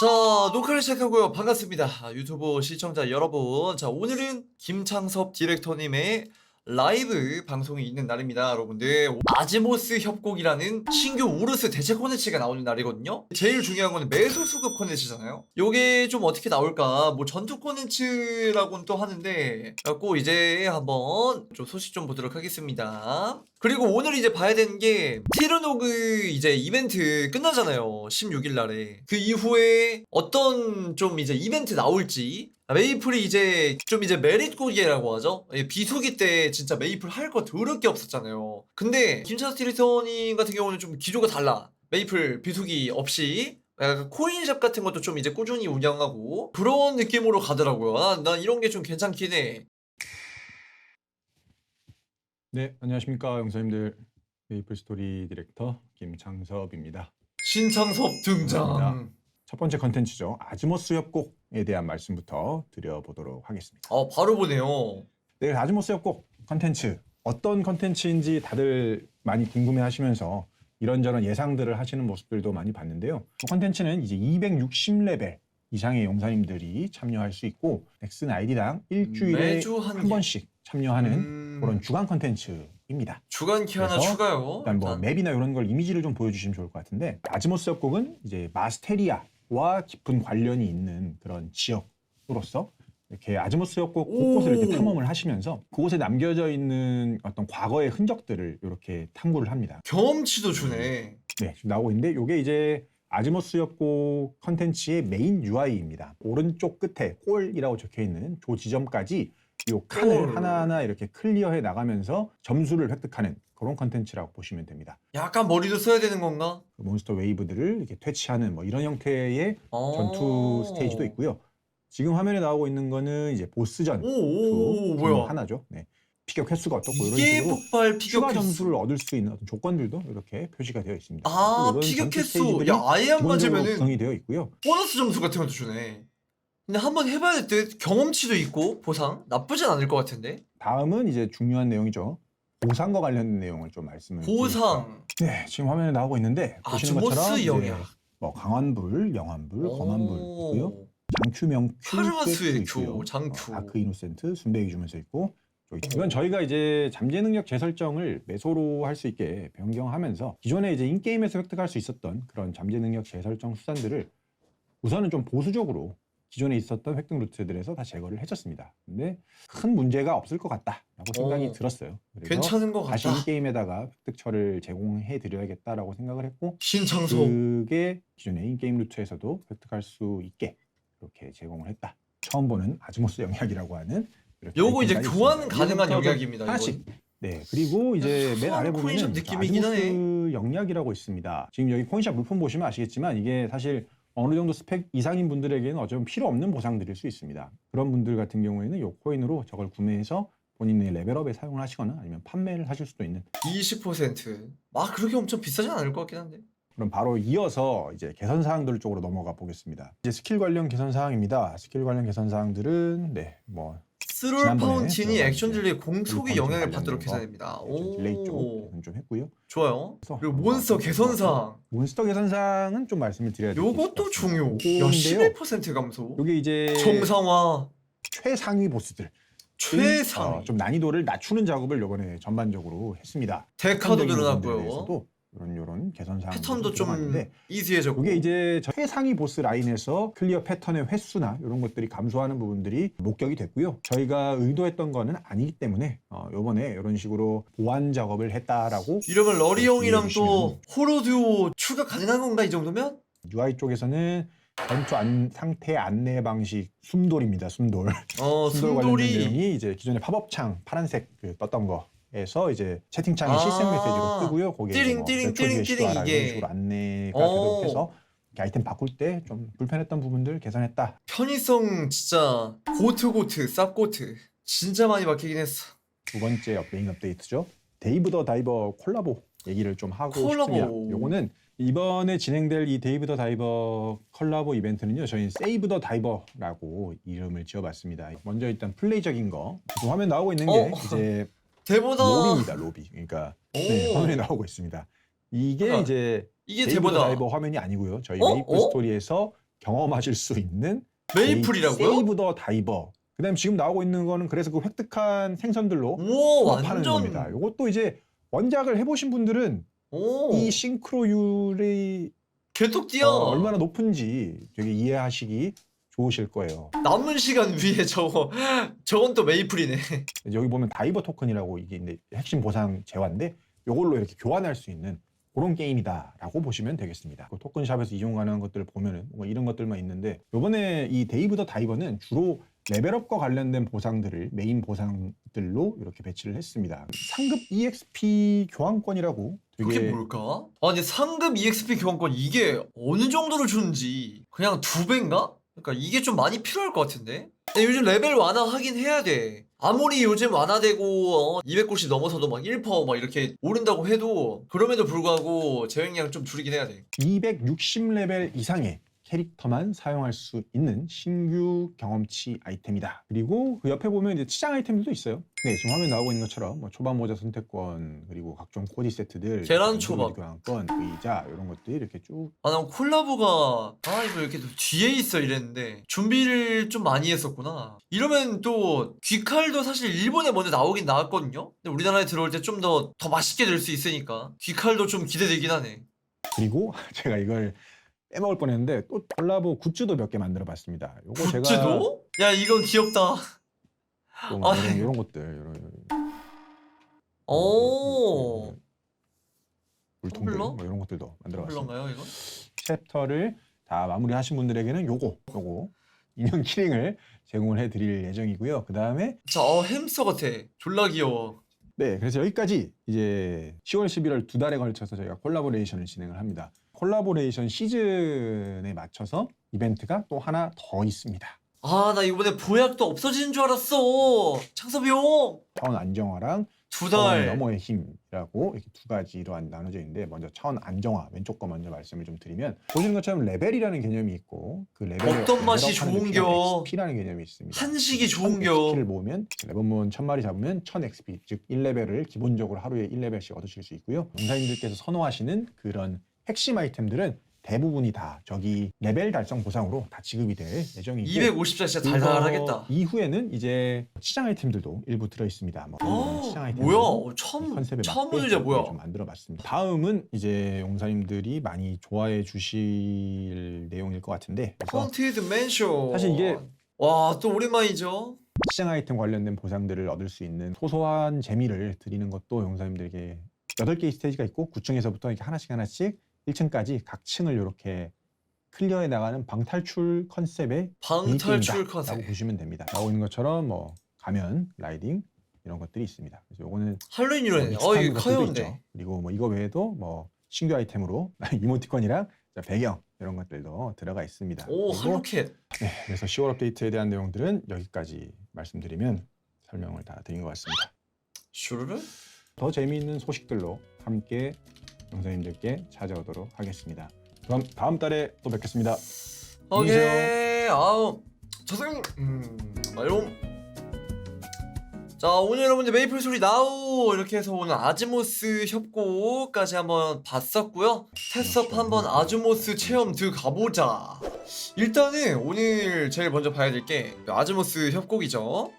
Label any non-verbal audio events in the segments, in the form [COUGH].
자, 녹화를 시작하고요. 반갑습니다. 아, 유튜브 시청자 여러분. 자, 오늘은 김창섭 디렉터님의 라이브 방송이 있는 날입니다, 여러분들. 아즈모스 협곡이라는 신규 우르스 대체 콘텐츠가 나오는 날이거든요. 제일 중요한 거는 매수 수급 콘텐츠잖아요. 요게 좀 어떻게 나올까? 뭐 전투 콘텐츠라고는 또 하는데, 갖고 이제 한번 좀 소식 좀 보도록 하겠습니다. 그리고 오늘 이제 봐야 되는 게 티르노그 이제 이벤트 끝나잖아요. 16일 날에. 그 이후에 어떤 좀 이제 이벤트 나올지 메이플이 이제 좀 이제 메릿 고기라고 하죠. 예, 비수기 때 진짜 메이플 할 거 더럽게 없었잖아요. 근데 김찬스 티리터님 같은 경우는 좀 기조가 달라. 메이플 비수기 없이 약간 코인샵 같은 것도 좀 이제 꾸준히 운영하고 그런 느낌으로 가더라고요. 아, 난 이런 게 좀 괜찮긴 해. 네, 안녕하십니까 영사님들 메이플 스토리 디렉터 김창섭입니다. 신창섭 등장. 감사합니다. 첫 번째 컨텐츠죠. 아즈모스 협곡에 대한 말씀부터 드려보도록 하겠습니다. 아, 바로 보네요. 네, 아즈모스 협곡 컨텐츠 어떤 컨텐츠인지 다들 많이 궁금해하시면서 이런저런 예상들을 하시는 모습들도 많이 봤는데요. 그 컨텐츠는 이제 260레벨 이상의 용사님들이 참여할 수 있고 넥슨 아이디당 일주일에 매주 한 한 개. 번씩 참여하는 음, 그런 주간 컨텐츠입니다. 주간 키 하나 그래서 추가요. 일단 뭐 일단. 맵이나 이런 걸 이미지를 좀 보여주시면 좋을 것 같은데 아즈모스 협곡은 이제 마스테리아와 깊은 관련이 있는 그런 지역으로서 이렇게 아즈모스 협곡 곳곳을 이렇게 오. 탐험을 하시면서 그곳에 남겨져 있는 어떤 과거의 흔적들을 이렇게 탐구를 합니다. 경험치도 주네. 네, 지금 나오고 있는데 이게 이제 아즈모스 협곡 컨텐츠의 메인 UI입니다. 오른쪽 끝에 꼴이라고 적혀 있는 조 지점까지 이 칸을 꼴. 하나하나 이렇게 클리어해 나가면서 점수를 획득하는 그런 컨텐츠라고 보시면 됩니다. 약간 머리도 써야 되는 건가? 그 몬스터 웨이브들을 이렇게 퇴치하는 뭐 이런 형태의 어. 전투 스테이지도 있고요. 지금 화면에 나오고 있는 거는 이제 보스 전투 오오오 중 뭐야? 하나죠. 네. 피격 횟수가 어떻고 이런 이게 식으로 폭발 추가 피격 점수를 횟수. 얻을 수 있는 어떤 조건들도 이렇게 표시가 되어 있습니다. 아 이런 피격 전투 횟수. 스테이지들이 야 아예 안 기본적으로 맞으면은 구성이 되어 있고요. 보너스 점수 같은 것도 주네. 근데 한번 해봐야 될듯 경험치도 있고 보상 나쁘진 않을 것 같은데. 다음은 이제 중요한 내용이죠. 보상과 관련된 내용을 좀 말씀을 드리겠습니다. 보상. 네, 지금 화면에 나오고 있는데 보시는 아즈모스 것처럼 이제 영역. 뭐 강환불, 영환불, 검환불 있고요. 오. 장큐명 카르마스의 큐 큐, 장큐. 어, 아크 이노센트 순배기 주면서 있고 저기 이건 저희가 이제 잠재 능력 재설정을 매소로 할 수 있게 변경하면서 기존에 이제 인게임에서 획득할 수 있었던 그런 잠재 능력 재설정 수단들을 우선은 좀 보수적으로 기존에 있었던 획득 루트들에서 다 제거를 해줬습니다. 근데 큰 문제가 없을 것 같다라고 생각이 어. 들었어요. 그래서 괜찮은 것 다시 같다. 인게임에다가 획득처를 제공해 드려야겠다라고 생각을 했고 신창섭. 그게 기존의 인게임 루트에서도 획득할 수 있게 이렇게 제공을 했다. 처음 보는 아즈모스 영역이라고 하는 이렇게 요거 이제 아이템까지 교환 있습니다. 가능한 이거부터 좀 영역입니다. 하나씩. 네 그리고 이제 맨 아래 코인숍 느낌이긴 아즈모스 영역이라고 있습니다. 지금 여기 코인샵 물품 보시면 아시겠지만 이게 사실 어느 정도 스펙 이상인 분들에게는 어쩌면 필요 없는 보상들일 수 있습니다. 그런 분들 같은 경우에는 이 코인으로 저걸 구매해서 본인의 레벨업에 사용을 하시거나 아니면 판매를 하실 수도 있는 20%. 막 그렇게 엄청 비싸진 않을 것 같긴 한데. 그럼 바로 이어서 이제 개선 사항들 쪽으로 넘어가 보겠습니다. 이제 스킬 관련 개선 사항입니다. 스킬 관련 개선 사항들은 네, 뭐 스롤 지난번에 파운틴이 들어간 액션 이제 딜레이 공속의 영향을 받도록 거, 계산됩니다. 좀 딜레이 쪽 오, 개선 좀 했고요. 좋아요. 그래서 그리고 몬스터 뭐, 개선사항. 몬스터 개선 사항은 좀 말씀을 드려야 될것 요것도 같습니다. 중요. 야, 요건데요. 11% 감소. 요게 이제 정상화. 최상위 보스들 최상. 어, 좀 난이도를 낮추는 작업을 요번에 전반적으로 했습니다. 데카도 늘어났고요. 이런 이런 개선 사항 패턴도 좀 이지해졌고. 이게 이제 저 최상위 보스 라인에서 클리어 패턴의 횟수나 이런 것들이 감소하는 부분들이 목격이 됐고요. 저희가 의도했던 거는 아니기 때문에 어, 이번에 이런 식으로 보완 작업을 했다라고 이러면 러리 형이랑 또. 호러 듀오 추가 가능한 건가 이 정도면? UI 쪽에서는 전투 안, 상태 안내 방식 숨돌입니다. 숨돌. 어, [LAUGHS] 숨돌 관련된 숨돌이 내용이 이제 기존의 팝업창 파란색 그 떴던 거 에서 이제 채팅창에 아. 실생 메시지로 뜨고요. 거기에 띠링, 뭐 띠링, 띠링, 띠링 이런 이게. 식으로 안내가 어. 되도록 해서 이렇게 아이템 바꿀 때 좀 불편했던 부분들 개선했다. 편의성 진짜 고트 고트 쌉고트 진짜 많이 막히긴 했어. 두 번째 업데이트 업데이트죠. 데이브 더 다이버 콜라보 얘기를 좀 하고 콜라보. 싶습니다. 요거는 이번에 진행될 이 데이브 더 다이버 콜라보 이벤트는요. 저희 세이브 더 다이버라고 이름을 지어봤습니다. 먼저 일단 플레이적인 거. 지금 화면 나오고 있는 게 어? 이제 대보다 로비입니다. 로비. 그러니까 네, 오. 화면에 나오고 있습니다. 이게 아, 이제 이게 대보다 다이버 화면이 아니고요. 저희 어? 메이플 어? 스토리에서 경험하실 수 있는 메이플이라고요? 세이브 더 다이버. 그다음 에 지금 나오고 있는 거는 그래서 그 획득한 생선들로 우와 파는 완전 겁니다. 이것도 이제 원작을 해보신 분들은 오 이 싱크로율이 개똑띠야 어, 얼마나 높은지 되게 이해하시기 좋으실 거예요. 남은 시간 위에 저거 저건 또 메이플이네 여기 보면 다이버 토큰이라고 이게 이제 핵심 보상 재화인데 이걸로 이렇게 교환할 수 있는 그런 게임이다라고 보시면 되겠습니다. 그 토큰샵에서 이용 가능한 것들을 보면은 뭐 이런 것들만 있는데 이번에 이 데이브 더 다이버는 주로 레벨업과 관련된 보상들을 메인 보상들로 이렇게 배치를 했습니다. 상급 EXP 교환권이라고 그게 되게 뭘까? 아 근데 상급 EXP 교환권 이게 어느 정도로 주는지 그냥 두 배인가? 그러니까 이게 좀 많이 필요할 것 같은데? 요즘 레벨 완화하긴 해야 돼 아무리 요즘 완화되고 어, 200곳이 넘어서도 막 1%막 이렇게 오른다고 해도 그럼에도 불구하고 제형량 좀 줄이긴 해야 돼 260레벨 이상의 캐릭터만 사용할 수 있는 신규 경험치 아이템이다. 그리고 그 옆에 보면 이제 치장 아이템들도 있어요. 네, 지금 화면에 나오고 있는 것처럼 뭐 초밥 모자 선택권 그리고 각종 코디 세트들, 계란 초밥. 교환권, 의자 이런 것들이 이렇게 쭉 아, 난 콜라보가, 아, 이거 이렇게 또 뒤에 있어 이랬는데, 준비를 좀 많이 했었구나. 이러면 또, 귀칼도 사실 일본에 먼저 나오긴 나왔거든요? 근데 우리나라에 들어올 때 좀 더, 더 맛있게 될 수 있으니까. 귀칼도 좀 기대되긴 하네. 그리고 [LAUGHS] 제가 이걸 빼먹을 뻔했는데 또 콜라보 굿즈도 몇 개 만들어봤습니다. 요거 제가 굿즈도? 야, 이건 귀엽다. 좀 아, 이런, 이런 것들 이런 오. 물통들 텀블러? 뭐 이런 것들도 만들어봤습니다. 이건? 챕터를 다 마무리하신 분들에게는 요거 요거 인형 키링을 제공을 해드릴 예정이고요. 그 다음에 자, 어, 햄스터 같아. 졸라 귀여워. 네 그래서 여기까지 이제 10월 11월 두 달에 걸쳐서 저희가 콜라보레이션을 진행을 합니다. 콜라보레이션 시즌에 맞춰서 이벤트가 또 하나 더 있습니다. 아, 나 이번에 보약도 없어지는 줄 알았어. 창섭이 형! 차원 안정화랑 두 차원 달. 너머의 힘이라고 이렇게 두 가지로 안- 나눠져 있는데 먼저 차원 안정화 왼쪽 거 먼저 말씀을 좀 드리면 보시는 것처럼 레벨이라는 개념이 있고 그 레벨을 어떤 맛이 좋은겨? XP라는 개념이 있습니다. 한식이 1000 좋은겨. XP를 모으면 레벨몬 1000마리 잡으면 1000 XP 즉 1레벨을 기본적으로 하루에 1레벨씩 얻으실 수 있고요. 용사님들께서 선호하시는 그런 핵심 아이템들은 대부분이 다 저기 레벨 달성 보상으로 다 지급이 될 예정이고 250자 진짜 달달하겠다. 이후에는 이제 시장 아이템들도 일부 들어 있습니다. 뭐 어, 시장 아이템 뭐야? 어, 처음 처음 보는 자 뭐야? 좀 만들어봤습니다. 다음은 이제 용사님들이 많이 좋아해 주실 내용일 것 같은데 그래서 펀티드 맨션. 사실 이게- 와또 오랜만이죠. 시장 아이템 관련된 보상들을 얻을 수 있는 소소한 재미를 드리는 것도 용사님들에게 8개의 스테이지가 있고 9층에서부터 이렇게 하나씩 하나씩 1층까지 각 층을 이렇게 클리어해 나가는 방탈출 컨셉의 방탈출 미니게임이다라고 컨셉. 보시면 됩니다. 나오고 있는 것처럼 뭐 가면, 라이딩 이런 것들이 있습니다. 그래서 요거는 할로윈이라네. 뭐어 익숙한 이거 것들도. 있죠. 그리고 뭐 이거 외에도 뭐 신규 아이템으로 [LAUGHS] 이모티콘이랑 배경 이런 것들도 들어가 있습니다. 오 그리고 할로캣. 네, 그래서 10월 업데이트에 대한 내용들은 여기까지 말씀드리면 설명을 다 드린 것 같습니다. 슈르르? 더 재미있는 소식들로 함께 영상님들께 찾아오도록 하겠습니다. 그럼 다음 달에 또 뵙겠습니다. 오케이. 아우 저승. 음 말용. 자 오늘 여러분들 메이플 소리 나우 이렇게 해서 오늘 아즈모스 협곡까지 한번 봤었고요 테스업 한번 아즈모스 체험 들어가보자 일단은 오늘 제일 먼저 봐야 될 게 아즈모스 협곡이죠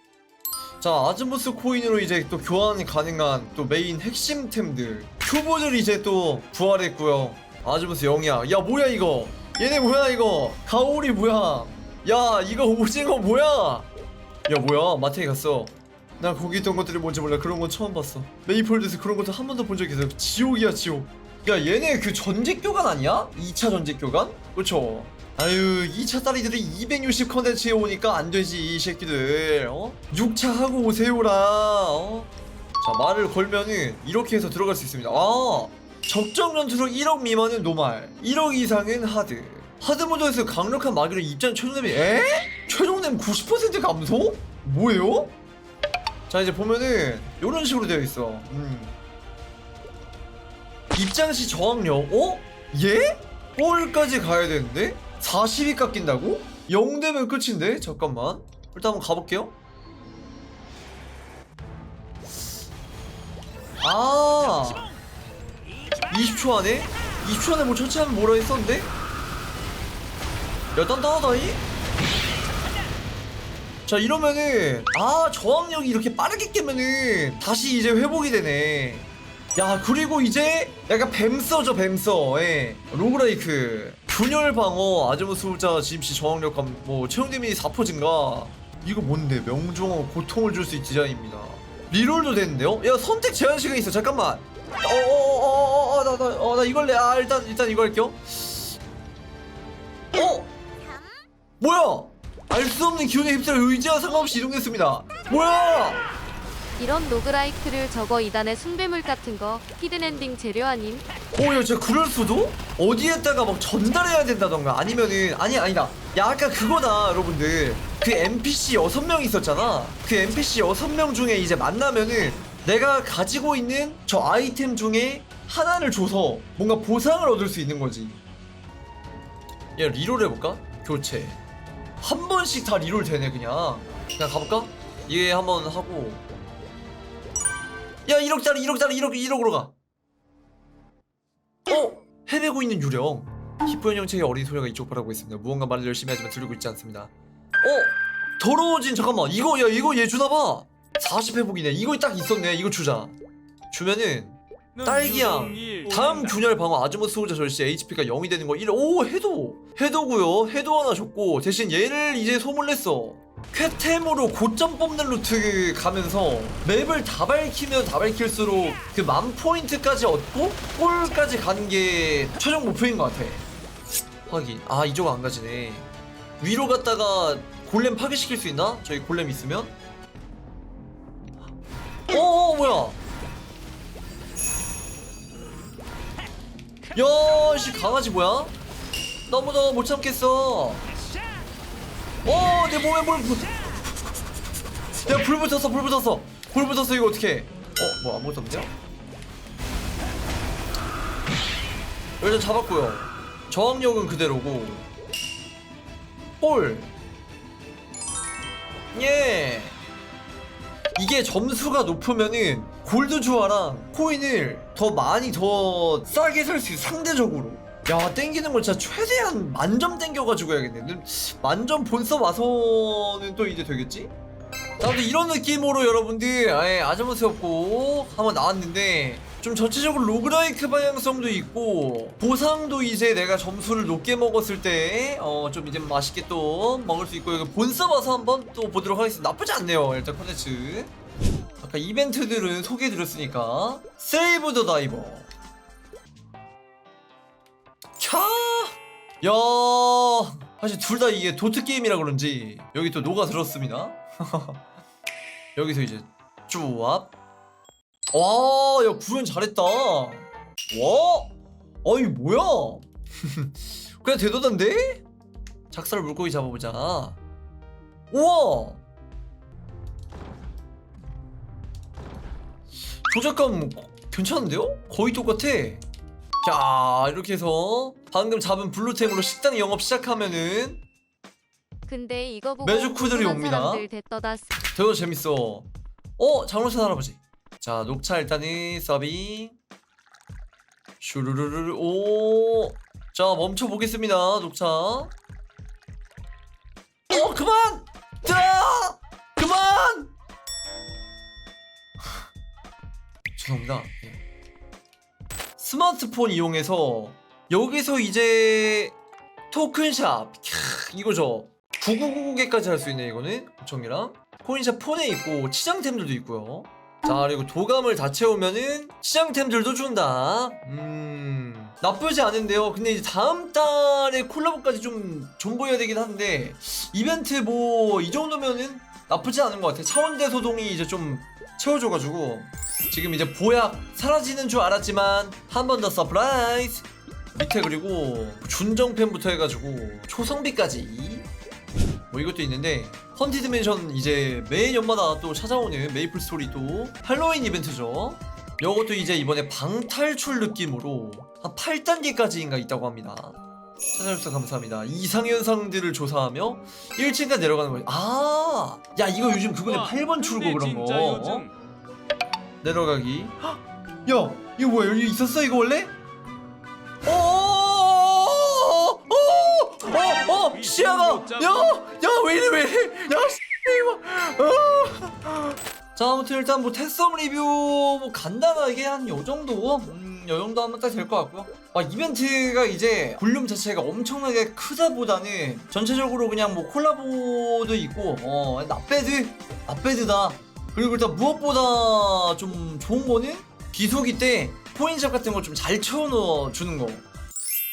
자 아즈모스 코인으로 이제 또 교환이 가능한 또 메인 핵심템들. 큐브들 이제 또 부활했고요. 아즈모스 영이야. 야 뭐야 이거? 얘네 뭐야 이거? 가오리 뭐야? 야 이거 오징어 뭐야? 야 뭐야? 마트에 갔어. 나 거기 있던 것들이 뭔지 몰라. 그런 건 처음 봤어. 메이플드에서 그런 것도 한 번도 본 적이 없어. 지옥이야 지옥. 야 얘네 그 전직 교관 아니야? 2차 전직 교관? 그쵸 아유 2차 딸이들이 260 컨텐츠에 오니까 안 되지 이 새끼들 어? 6차 하고 오세요라 어? 자 말을 걸면은 이렇게 해서 들어갈 수 있습니다 아 적정 전투력 1억 미만은 노말 1억 이상은 하드 하드 모드에서 강력한 마귀를 입장 최종 댐이 에? 최종 댐90% 감소? 뭐예요? 자 이제 보면은 이런 식으로 되어 있어. 음. 입장 시 저항력, 어? 예? 볼까지 가야 되는데 40이 깎인다고? 0 되면 끝인데? 잠깐만 일단 한번 가볼게요 아 20초 안에? 20초 안에 뭐 처치하면 뭐라 했었는데? 여단단하다이? 자 이러면은 아 저항력이 이렇게 빠르게 깨면은 다시 이제 회복이 되네 야 그리고 이제 약간 뱀서죠 뱀서 예. 로그라이크 균열 방어, 아즈무 수호자, GMC 저항력 감, 뭐 체력 데미지 4% 증가. 이거 뭔데? 명중어 고통을 줄 수 있는 디자인입니다. 리롤도 되는데요? 야 선택 제한 시간 있어. 잠깐만. 어어어어어나나나 어, 어, 나 어, 이걸 내아 일단 일단 이거 할게요. 어? 뭐야? 알 수 없는 기운의 휩쓸려 의지와 상관없이 이동했습니다. 뭐야? 이런 로그라이크를 저거 이단의 숭배물 같은 거 히든엔딩 재료 아님? 어, 야, 진짜 그럴 수도? 어디에다가 막 전달해야 된다던가 아니면은 아니 아니다. 야, 아까 그거다, 여러분들. 그 NPC 6명 있었잖아. 그 NPC 6명 중에 이제 만나면은 내가 가지고 있는 저 아이템 중에 하나를 줘서 뭔가 보상을 얻을 수 있는 거지. 야, 리롤 해볼까? 교체. 한 번씩 다 리롤 되네, 그냥. 그냥 가볼까? 얘 한번 하고 야 1억짜리 1억짜리 1억 1억으로 가. 어? 헤매고 있는 유령. 히포현 형체의 어린 소녀가 이쪽 바라고 있습니다. 무언가 말을 열심히 하지만 들리고 있지 않습니다. 어? 더러워진 잠깐만. 이거 야 이거 얘 주나봐. 40 회복이네. 이거 딱 있었네. 이거 주자. 주면은 딸기향. 다음 균열 방어. 아즈모 수호자 절시 HP가 0이 되는 뭐 거 1. 오 해도. 해도고요. 해도 하나 줬고. 대신 얘를 이제 소몰냈어. 퀘템으로 고점 뽑는 루트 가면서 맵을 다 밝히면 다 밝힐수록 그 만 포인트까지 얻고 골까지 가는 게 최종 목표인 것 같아. 확인. 아 이쪽 안 가지네. 위로 갔다가 골렘 파괴시킬 수 있나? 저희 골렘 있으면? 어어 뭐야? 야씨 강아지 뭐야? 너무너무 못 참겠어. 어, 내 몸에 불 붙. 내가 불 붙었어, 불 붙었어. 불 붙었어, 이거 어떻게? 어, 뭐 안 붙었냐? 일단 잡았고요. 저항력은 그대로고. 볼. 예. 이게 점수가 높으면은 골드 주화랑 코인을 더 많이 더 싸게 살 수 있어 상대적으로 야 땡기는 걸 진짜 최대한 만점 땡겨가지고 해야겠네. 만점 본섭 와서는 또 이제 되겠지? 자 근데 이런 느낌으로 여러분들 아예 아재못해 없고 한번 나왔는데 좀 전체적으로 로그라이크 방향성도 있고 보상도 이제 내가 점수를 높게 먹었을 때 어 좀 이제 맛있게 또 먹을 수 있고 본서 와서 한번 또 보도록 하겠습니다. 나쁘지 않네요 일단 컨텐츠. 아까 이벤트들은 소개해드렸으니까 세이브 더 다이버. 야 사실 둘 다 이게 도트 게임이라 그런지 여기 또 녹아 들었습니다. [LAUGHS] 여기서 이제 쪼압 와야 구현 잘했다. 와 아니 뭐야? [LAUGHS] 그냥 대도던데. 작살 물고기 잡아보자. 우와! 조작감 괜찮은데요? 거의 똑같아. 자 이렇게 해서 방금 잡은 블루템으로 식당 영업 시작하면은 근데 이거 보고 매주쿠들이 옵니다. 사람들 되게 재밌어. 어 장로찬 할아버지. 자 녹차 일단은 서빙. 슈루루루 오자 멈춰 보겠습니다 녹차. 어 그만! 자 그만! [LAUGHS] 죄송합니다. 예. 스마트폰 이용해서 여기서 이제 토큰샵 캬, 이거죠. 9999개까지 할 수 있네 이거는 요청이랑 코인샵 폰에 있고 치장템들도 있고요 자 그리고 도감을 다 채우면은 치장템들도 준다 음 나쁘지 않은데요 근데 이제 다음 달에 콜라보까지 좀 존버해야 되긴 한데 이벤트 뭐 이 정도면은 나쁘지 않은 것 같아요 차원대 소동이 이제 좀 채워줘가지고 지금 이제 보약 사라지는 줄 알았지만 한 번 더 서프라이즈! 밑에 그리고 준정펜부터 해가지고 초성비까지. 뭐 이것도 있는데 헌티드 맨션 이제 매 연마다 또 찾아오는 메이플 스토리도 할로윈 이벤트죠. 이것도 이제 이번에 방탈출 느낌으로 한 8단계까지인가 있다고 합니다. 찾아주셔서 감사합니다. 이상 현상들을 조사하며 1층까지 내려가는 거예요. 아, 야 이거 요즘 그분의 8번 출구 그런 거. 내려가기. 헉! [GASPS] 야, 이거 뭐야? 여기 있었어 이거 원래? 어, 어, 어, 어, 어, 어 시야가. 야, 야, 왜 이래 왜 이래? 야, 이거. 어. 자, 아무튼 일단 뭐 테스트 리뷰 뭐 간단하게 한 요 정도. 음, 요 정도 하면 딱 될 것 같고요. 아 이벤트가 이제 볼륨 자체가 엄청나게 크다 보다는 전체적으로 그냥 뭐 콜라보도 있고 어 나배드? 나배드다. 그리고 일단 무엇보다 좀 좋은 거는 비속이 때 포인샵 같은 거 좀 잘 채워 넣어 주는 거.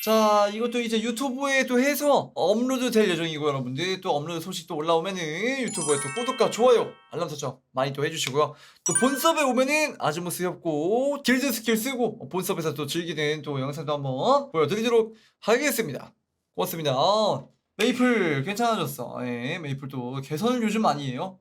자, 이것도 이제 유튜브에 또 해서 업로드 될 예정이고 여러분들 또 업로드 소식도 올라오면은 유튜브에 또 구독과 좋아요, 알람 설정 많이 또 해주시고요. 또 본섭에 오면은 아즈모스 협고 길드 스킬 쓰고 본섭에서 또 즐기는 또 영상도 한번 보여드리도록 하겠습니다. 고맙습니다. 아, 메이플 괜찮아졌어. 예, 메이플도 개선을 요즘 많이 해요.